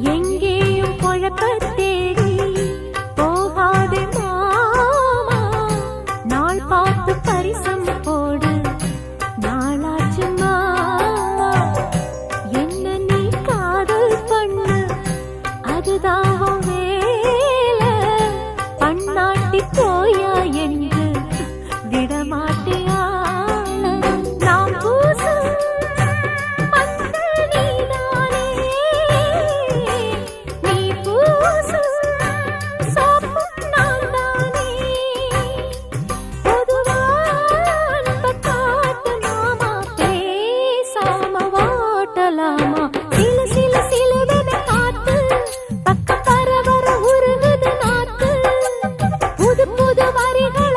எங்கேயும் குழப்பத்தேடி போகாது மாமா. நாள் பார்த்து பரிசம் போடு நாளாச்சு மாமா. என்ன நீ காதல் பண்ணு பார்க்கலாமா? சில சில சிலதன காத்து பக்க பரவர உருகுது நாத்து புது புது வரிகள்